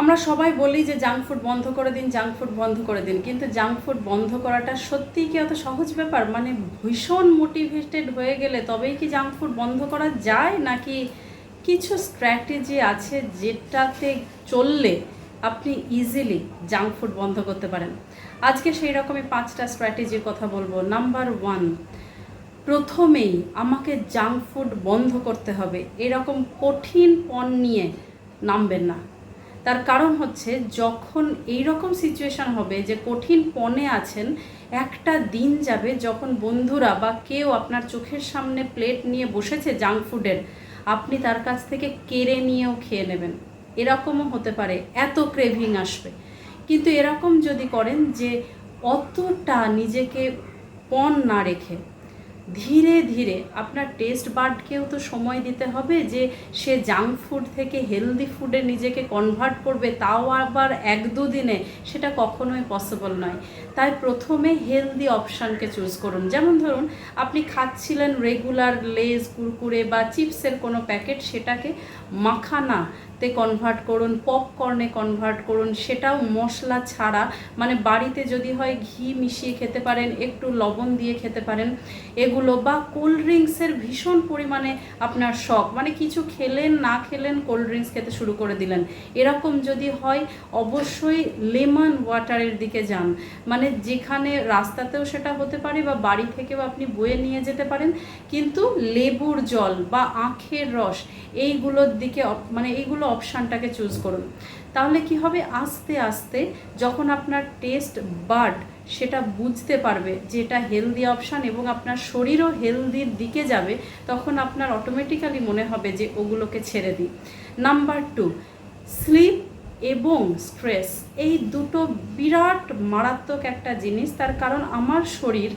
আমরা সবাই বলি যে জাঙ্ক ফুড বন্ধ করে দিন জাঙ্ক ফুড বন্ধ করে দিন, কিন্তু জাঙ্ক ফুড বন্ধ করাটা সত্যিই কি অত সহজ ব্যাপার? মানে ভীষণ মোটিভেটেড হয়ে গেলে তবেই কি জাঙ্ক ফুড বন্ধ করা যায়? নাকি কিছু স্ট্র্যাটেজি আছে যেটাতে চললে আপনি ইজিলি জাঙ্ক ফুড বন্ধ করতে পারেন? আজকে সেই রকমই পাঁচটা স্ট্র্যাটেজির কথা বলব। নাম্বার ওয়ান প্রথমেই আমাকে জাঙ্ক ফুড বন্ধ করতে হবে। এরকম কঠিন পণ নিয়ে নামবেন না। তার কারণ হচ্ছে যখন এই রকম সিচুয়েশন হবে যে কঠিন পণে আছেন, একটা দিন যাবে যখন বন্ধুরা বা কেউ আপনার চোখের সামনে প্লেট নিয়ে বসেছে জাঙ্ক ফুডের আপনি তার কাছ থেকে কেড়ে নিয়েও খেয়ে নেবেন। এরকমও হতে পারে, এত ক্রেভিং আসবে। কিন্তু এরকম যদি করেন যে অতটা নিজেকে পণ না রেখে ধীরে ধীরে আপনার টেস্ট বার্ডকেও তো সময় দিতে হবে যে সে জাঙ্ক ফুড থেকে হেলদি ফুডে নিজেকে কনভার্ট করবে তাও আবার এক দুদিনে, সেটা কখনোই পসিবল নয়। তাই প্রথমে হেলদি অপশানকে চুজ করুন। যেমন ধরুন, আপনি খাচ্ছিলেন রেগুলার লেজ কুরকুরে বা চিপসের কোনো প্যাকেট সেটাকে মাখানা তে কনভার্ট করুন পপকর্নে কনভার্ট করুন, সেটাও মশলা ছাড়া। মানে বাড়িতে যদি হয় ঘি মিশিয়ে খেতে পারেন, একটু লবণ দিয়ে খেতে পারেন, এগুলো বা কোল্ড ড্রিঙ্কসের ভীষণ পরিমাণে আপনার শখ। মানে কিছু খেলেন, না খেলেন কোল্ড ড্রিঙ্কস খেতে শুরু করে দিলেন। এরকম যদি হয়, অবশ্যই লেমন ওয়াটারের দিকে যান। মানে যেখানে রাস্তাতেও সেটা হতে পারে বা বাড়ি থেকেও আপনি বয়ে নিয়ে যেতে পারেন, কিন্তু লেবুর জল বা আখের রস, এইগুলোর দিকে মানে এইগুলো অপশানটাকে চুজ করুন। তাহলে কি হবে? আস্তে আস্তে যখন আপনার টেস্ট বার্ড সেটা বুঝতে পারবে যে এটা হেলদি অপশান এবং আপনার শরীরও হেলদির দিকে যাবে, তখন আপনার অটোমেটিক্যালি মনে হবে যে ওগুলোকে ছেড়ে দিই। নাম্বার টু, স্লিপ এবং স্ট্রেস এই দুটো বিরাট মারাত্মক একটা জিনিস, তার কারণ আমার শরীর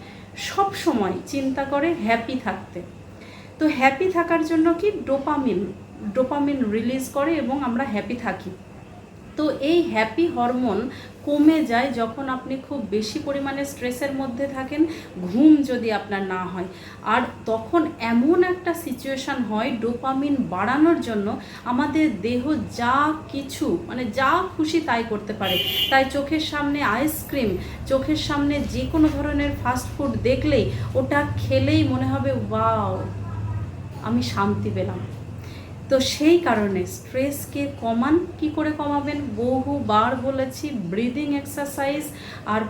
সব সময় চিন্তা করে হ্যাপি থাকতে। তো হ্যাপি থাকার জন্য কি? ডোপামিন ডোপামিন রিলিজ করে এবং আমরা হ্যাপি থাকি। তো এই হ্যাপি হরমোন কমে যায় যখন আপনি খুব বেশি পরিমাণে স্ট্রেসের মধ্যে থাকেন, ঘুম যদি আপনার না হয়। আর তখন এমন একটা সিচুয়েশান হয় ডোপামিন বাড়ানোর জন্য আমাদের দেহ যা কিছু মানে যা খুশি তাই করতে পারে। তাই চোখের সামনে আইসক্রিম চোখের সামনে যে কোনো ধরনের ফাস্ট ফুড দেখলেই ওটা খেলেই মনে হবে ওয়াও আমি শান্তি পেলাম। তো সেই কারণে স্ট্রেসকে কমান, কি করে কমাবেন? বহুবার বলেছি ব্রিদিং এক্সারসাইজ আর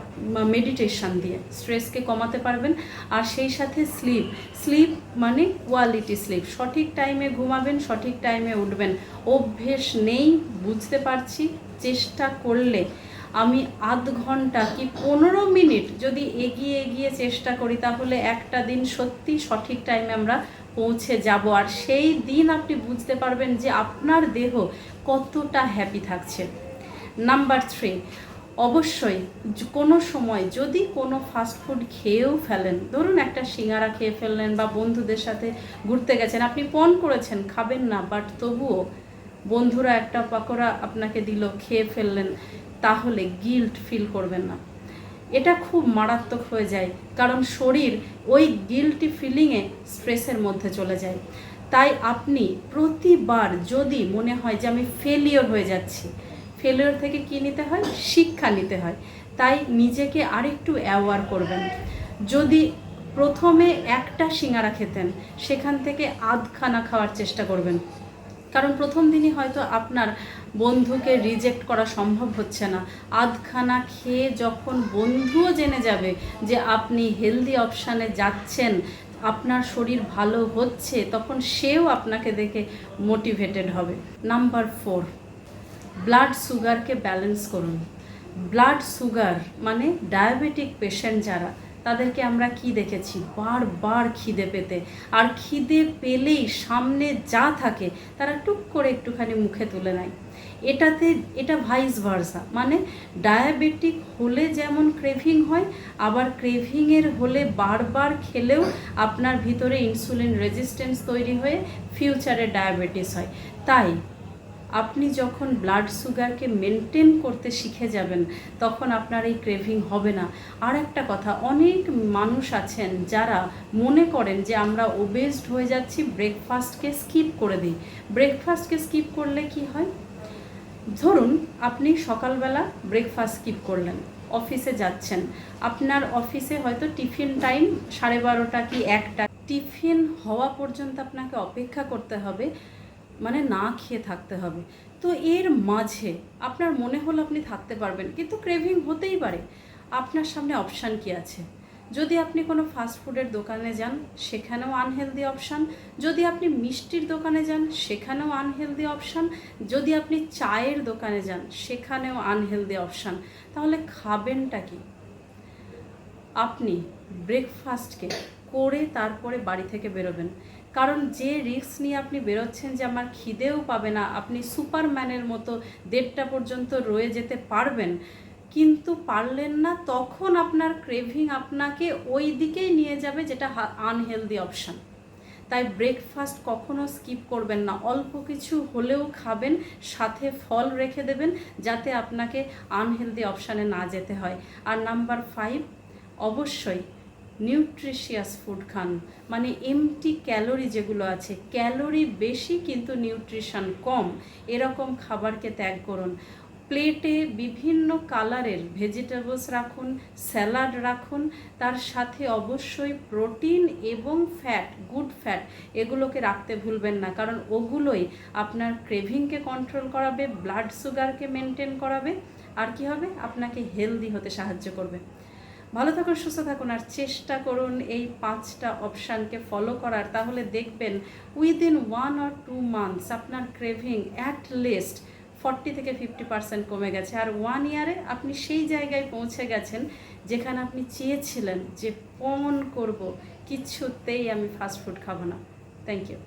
মেডিটেশন দিয়ে স্ট্রেসকে কমাতে পারবেন। আর সেই সাথে স্লিপ স্লিপ মানে কোয়ালিটি স্লিপ। সঠিক টাইমে ঘুমাবেন, সঠিক টাইমে উঠবেন। অভ্যেস নেই, বুঝতে পারছি, চেষ্টা করলে আমি আধ ঘণ্টা কি পনেরো মিনিট যদি এগিয়ে এগিয়ে চেষ্টা করি, তাহলে একটা দিন সত্যি সঠিক টাইমে আমরা পৌঁছে যাব। আর সেই দিন আপনি বুঝতে পারবেন যে আপনার দেহ কতটা হ্যাপি থাকছে। নাম্বার থ্রি অবশ্যই কোনো সময় যদি কোনো ফাস্ট ফুড খেয়েও ফেলেন, ধরুন একটা সিঙ্গারা খেয়ে ফেললেন বা বন্ধুদের সাথে ঘুরতে গেছেন, আপনি পণ করেছেন, খাবেন না বাট তবুও বন্ধুরা একটা পাকোড়া আপনাকে দিল, খেয়ে ফেললেন, তাহলে গিল্ট ফিল করবেন না। এটা খুব মারাত্মক হয়ে যায়, কারণ শরীর ওই গিল্টি ফিলিংয়ে স্ট্রেসের মধ্যে চলে যায়। তাই আপনি প্রতিবার যদি মনে হয় যে আমি ফেলিওর হয়ে যাচ্ছি ফেলিওর থেকে কি নিতে হয়? শিক্ষা নিতে হয়। তাই নিজেকে আরেকটু অ্যাওয়ার করবেন। যদি প্রথমে একটা সিঙ্গারা খেতেন, সেখান থেকে আধখানা খাওয়ার চেষ্টা করবেন। কারণ প্রথম দিনই হয়তো আপনার বন্ধুকে রিজেক্ট করা সম্ভব হচ্ছে না। আধখানা খেয়ে যখন বন্ধুও জেনে যাবে যে আপনি হেলদি অপশানে যাচ্ছেন, আপনার শরীর ভালো হচ্ছে, তখন সেও আপনাকে দেখে মোটিভেটেড হবে। নাম্বার ফোর ব্লাড সুগারকে ব্যালেন্স করুন। ব্লাড সুগার মানে ডায়াবেটিক পেশেন্ট যারা তাদেরকে আমরা কি দেখেছি? বারবার খিদে পেতে। আর খিদে পেলেই সামনে যা থাকে, তারা টুক করে একটুখানি মুখে তুলে নেয়। এটাতে, এটা ভাইস ভার্সা মানে ডায়াবেটিক হলে যেমন ক্রেভিং হয়, আবার ক্রেভিংয়ের হলে বারবার খেলেও আপনার ভিতরে ইনসুলিন রেজিস্ট্যান্স তৈরি হয়ে ফিউচারে ডায়াবেটিস হয়। তাই আপনি যখন ব্লাড সুগারকে মেনটেন করতে শিখে যাবেন, তখন আপনার এই ক্রেভিং হবে না। আর একটা কথা, অনেক মানুষ আছেন যারা মনে করেন যে আমরা ওবেসড হয়ে যাচ্ছি ব্রেকফাস্টকে স্কিপ করে দিই। ব্রেকফাস্টকে স্কিপ করলে কি হয়? ধরুন, আপনি সকালবেলা ব্রেকফাস্ট স্কিপ করলেন অফিসে যাচ্ছেন। আপনার অফিসে হয়তো টিফিন টাইম সাড়ে বারোটা কি একটা। টিফিন হওয়া পর্যন্ত আপনাকে অপেক্ষা করতে হবে মানে না খেয়ে থাকতে হবে। তো এর মাঝে আপনার মনে হলো আপনি থাকতে পারবেন, কিন্তু ক্রেভিং হতেই পারে। আপনার সামনে অপশান কি আছে? যদি আপনি কোনো ফাস্ট ফুডের দোকানে যান, সেখানেও আনহেলদি অপশান যদি আপনি মিষ্টির দোকানে যান, সেখানেও আনহেলদি অপশান যদি আপনি চায়ের দোকানে যান, সেখানেও আনহেলদি অপশান তাহলে খাবেনটা কি? আপনি ব্রেকফাস্টকে করে তারপরে বাড়ি থেকে বেরোবেন। কারণ যে রিস্ক নিয়ে আপনি বেরোচ্ছেন যে আমার খিদেও পাবে না, আপনি সুপারম্যানের মতো দেড়টা পর্যন্ত রয়ে যেতে পারবেন। কিন্তু পারলেন না, তখন আপনার ক্রেভিং আপনাকে ওই দিকেই নিয়ে যাবে যেটা আনহেলদি অপশান। তাই ব্রেকফাস্ট কখনো স্কিপ করবেন না। অল্প কিছু হলেও খাবেন, সাথে ফল রেখে দেবেন, যাতে আপনাকে আনহেলদি অপশানে না যেতে হয়। আর নাম্বার ফাইভ, অবশ্যই নিউট্রিশিয়াস ফুড খান। মানে এমটি ক্যালোরি যেগুলো আছে ক্যালোরি বেশি কিন্তু নিউট্রিশন কম। এরকম খাবারকে ত্যাগ করুন। প্লেটে বিভিন্ন কালারের ভেজিটেবলস রাখুন স্যালাড রাখুন। তার সাথে অবশ্যই প্রোটিন এবং ফ্যাট গুড ফ্যাট এগুলোকে রাখতে ভুলবেন না। কারণ ওগুলোই আপনার ক্রেভিংকে কন্ট্রোল করাবে ব্লাড সুগারকে মেনটেন করাবে। আর কি হবে? আপনাকে হেলদি হতে সাহায্য করবে। ভালো থাকুন, সুস্থ থাকুন আর চেষ্টা করুন এই পাঁচটা অপশানকে ফলো করার। তাহলে দেখবেন within one or two months আপনার ক্রেভিং অ্যাট লিস্ট ফর্টি থেকে ফিফটি পার্সেন্ট কমে গেছে। আর ওয়ান ইয়ারে আপনি সেই জায়গায় পৌঁছে গেছেন যেখানে আপনি চেয়েছিলেন যে পণ করব, কিছুতেই আমি ফাস্ট ফুড খাব না। Thank you